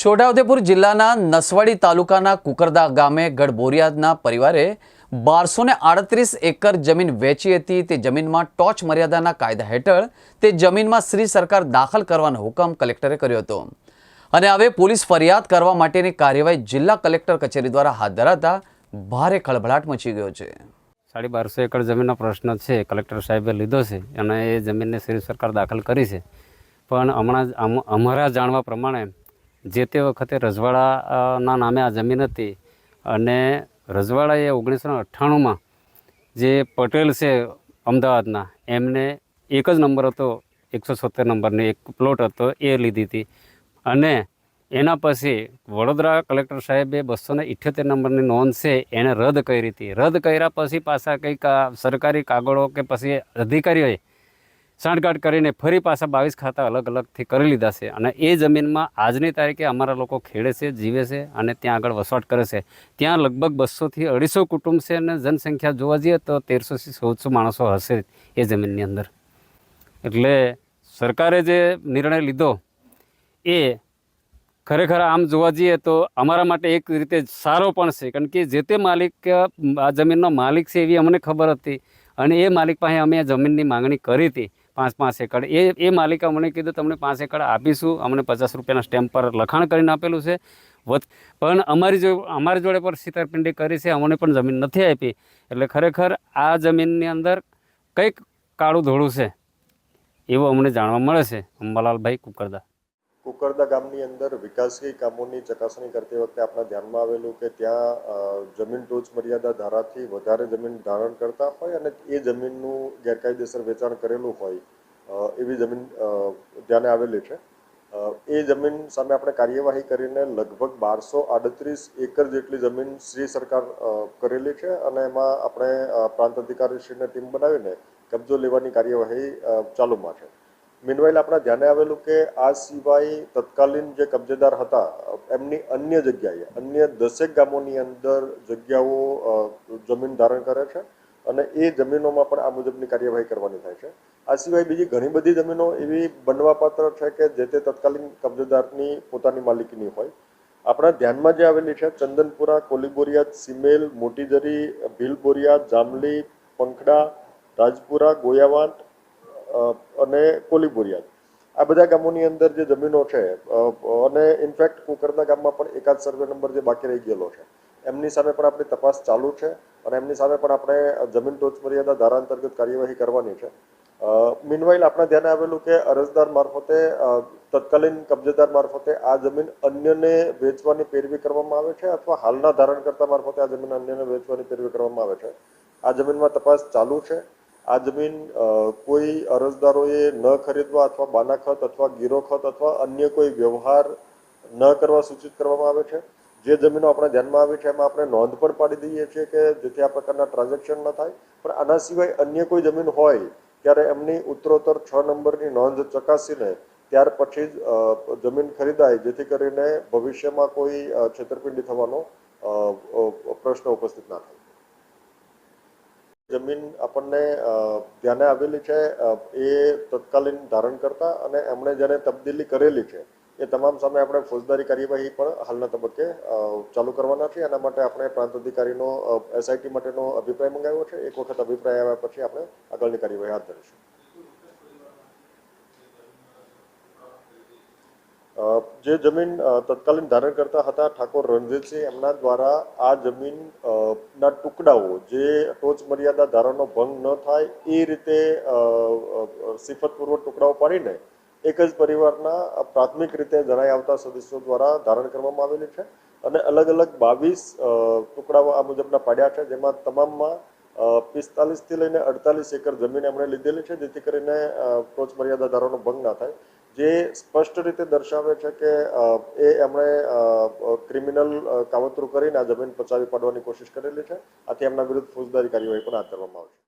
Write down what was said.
છોટાઉદેપુર જિલ્લાના નસવાડી તાલુકાના કુકરદા ગામે ગઢબોરિયાદના પરિવારે બારસો ને આડત્રીસ એકર જમીન વેચી હતી. તે જમીનમાં ટોચ મર્યાદાના કાયદા હેઠળ તે જમીનમાં શ્રી સરકાર દાખલ કરવાનો હુકમ કલેક્ટરે કર્યો હતો. અને હવે પોલીસ ફરિયાદ કરવા માટેની કાર્યવાહી જિલ્લા કલેક્ટર કચેરી દ્વારા હાથ ધરાતા ભારે ખળભળાટ મચી ગયો છે. સાડી બારસો એકર જમીનનો પ્રશ્ન છે, કલેક્ટર સાહેબે લીધો છે અને એ જમીનને શ્રી સરકાર દાખલ કરી છે. પણ હમણાં અમારા જાણવા પ્રમાણે જે તે વખતે રજવાડાના નામે આ જમીન હતી અને રજવાડાએ ઓગણીસો અઠ્ઠાણુંમાં જે પટેલ છે અમદાવાદના, એમને એક જ નંબર હતો, એકસો સત્તર નંબરની એક પ્લોટ હતો, એ લીધી હતી. અને એના પછી વડોદરા કલેક્ટર સાહેબે બસો ને ઇઠ્યોતેર નંબરની નોંધ છે એણે રદ કરી હતી. રદ કર્યા પછી પાછા કંઈક સરકારી કાગળો કે પછી અધિકારીઓએ સાંઠગાંઠ કરીને ફરી પાછા બાવીસ ખાતા અલગ અલગથી કરી લીધા છે. અને એ જમીનમાં આજની તારીખે અમારા લોકો ખેડે છે, જીવે છે અને ત્યાં આગળ વસવાટ કરે છે. ત્યાં લગભગ બસોથી અઢીસો કુટુંબ છે અને જનસંખ્યા જોવા જઈએ તો તેરસોથી ચૌદસો માણસો હશે એ જમીનની અંદર. એટલે સરકારે જે નિર્ણય લીધો એ ખરેખર આમ જોવા જઈએ તો અમારા માટે એક રીતે સારો પણ છે. કારણ કે જે તે માલિક, આ જમીનનો માલિક છે એવી અમને ખબર હતી અને એ માલિક પાસે અમે જમીનની માંગણી કરી હતી. પાંચ પાંચ એકડ. એ એ માલિકે અમને કીધું, તમને પાંચ એકડ આપીશું. અમને પચાસ રૂપિયાના સ્ટેમ્પ પર લખાણ કરીને આપેલું છે. વત પણ અમારી જો, અમારી જોડે પર છેતરપિંડી કરી છે. અમને પણ જમીન નથી આપી. એટલે ખરેખર આ જમીનની અંદર કંઈક કાળું ધોળું છે. એવું અમને જાણવા મળે છે. અંબાલાલભાઈ કુકરદા. કુકરદા ગામની અંદર વિકાસી કામોની ચકાસણી કરતી વખતે આપણા ધ્યાનમાં આવેલું કે ત્યાં જમીન ટોચ મર્યાદા ધારાથી વધારે જમીન ધારણ કરતા હોય અને એ જમીનનું ગેરકાયદેસર વેચાણ કરેલું હોય એવી જમીન ધ્યાને આવેલી છે. એ જમીન સામે આપણે કાર્યવાહી કરીને લગભગ બારસો આડત્રીસ એકર જેટલી જમીન શ્રી સરકાર કરેલી છે અને એમાં આપણે પ્રાંત અધિકારીશ્રીને ટીમ બનાવીને કબજો લેવાની કાર્યવાહી ચાલુમાં છે. મીનવાઇલ આપણા ધ્યાને આવેલું કે આ સિવાય તત્કાલીન જે કબજેદાર હતા, એમની અન્ય જગ્યાએ, અન્ય દસેક ગામોની અંદર જગ્યાઓ જમીન ધારણ કરે છે અને એ જમીનોમાં પણ આ મુજબની કાર્યવાહી કરવાની થાય છે. આ સિવાય બીજી ઘણી બધી જમીનો એવી બનવાપાત્ર છે કે જે તે તત્કાલીન કબજેદારની પોતાની માલિકીની હોય. આપણા ધ્યાનમાં જે આવેલી છે, ચંદનપુરા કોલીબોરિયાદ સિમેલ, મોટીજરી ભીલબોરિયાદ જામલી, પંખડા, રાજપુરા, ગોયાવાંટ અને કોલીબોરિયાદ આ બધા ગામોની અંદર જે જમીનો છે અને ઇનફેક્ટ કુકરના ગામમાં પણ એકાદ સર્વે નંબર જે બાકી રહી ગયેલો છે. એમની સામે પણ આપણી તપાસ ચાલુ છે અને એમની સામે પણ આપણે જમીન ટોચ મર્યાદા ધારા અંતર્ગત કાર્યવાહી કરવાની છે. મીનવાઇલ આપણા ધ્યાને આવેલું કે અરજદાર મારફતે તત્કાલીન કબજેદાર મારફતે આ જમીન અન્યને વેચવાની પેરવી કરવામાં આવે છે અથવા હાલના ધારણકર્તા મારફતે આ જમીન અન્યને વેચવાની પેરવી કરવામાં આવે છે? આ જમીનમાં તપાસ ચાલુ છે. આ જમીન કોઈ અરજદારોએ ન ખરીદવા અથવા બાનાખત અથવા ગીરોખત અથવા અન્ય કોઈ વ્યવહાર ન કરવા સૂચિત કરવામાં આવે છે? જે જમીનો આપણા ધ્યાનમાં આવી છે, એમાં આપણે નોંધ પણ પાડી દઈએ છીએ કે જેથી આ પ્રકારના ટ્રાન્ઝેક્શન ન થાય. પણ આના સિવાય અન્ય કોઈ જમીન હોય, ત્યારે એમની ઉત્તરોત્તર છ નંબરની નોંધ ચકાસીને ત્યાર પછી જ જમીન ખરીદાય, જેથી કરીને ભવિષ્યમાં કોઈ છેતરપિંડી થવાનો પ્રશ્ન ઉપસ્થિત ના થાય. જમીન આપણને ધ્યાને આવેલી છે એ તત્કાલીન ધારણ કરતા અને એમણે જેને તબદીલી કરેલી છે, એ તમામ સામે આપણે ફોજદારી કાર્યવાહી પણ હાલના તબક્કે ચાલુ કરવાના છે. એના માટે આપણે પ્રાંત અધિકારીનો એસઆઈટી માટેનો અભિપ્રાય મંગાવ્યો છે. એક વખત અભિપ્રાય આવ્યા પછી આપણે આગળની કાર્યવાહી હાથ ધરીશું. જે જમીન તત્કાલીન ધારણ કરતા હતા ઠાકોર રણજીતસિંહ એમના દ્વારા આ જમીન ના ટુકડાઓ જે ટોચ મર્યાદા ધારાનો ભંગ ન થાય, એ રીતે સિફતપૂર્વક ટુકડાઓ પાડીને એક જ પરિવારના પ્રાથમિક રીતે જણાઈ આવતા સદસ્યો દ્વારા ધારણ કરવામાં આવેલી છે. અને અલગ અલગ બાવીસ ટુકડાઓ આ મુજબના પાડ્યા છે, જેમાં તમામમાં પિસ્તાલીસથી લઈને અડતાલીસ એકર જમીન એમણે લીધેલી છે, જેથી કરીને ટોચ મર્યાદા ધારાનો ભંગ ના થાય. જે સ્પષ્ટ રીતે દર્શાવે છે કે એ એમણે ક્રિમિનલ કાવતરું કરીને આ જમીન પચાવી પાડવાની કોશિશ કરેલી છે. આથી એમના વિરુદ્ધ ફોજદારી કાર્યવાહી પણ હાથ ધરવામાં આવશે.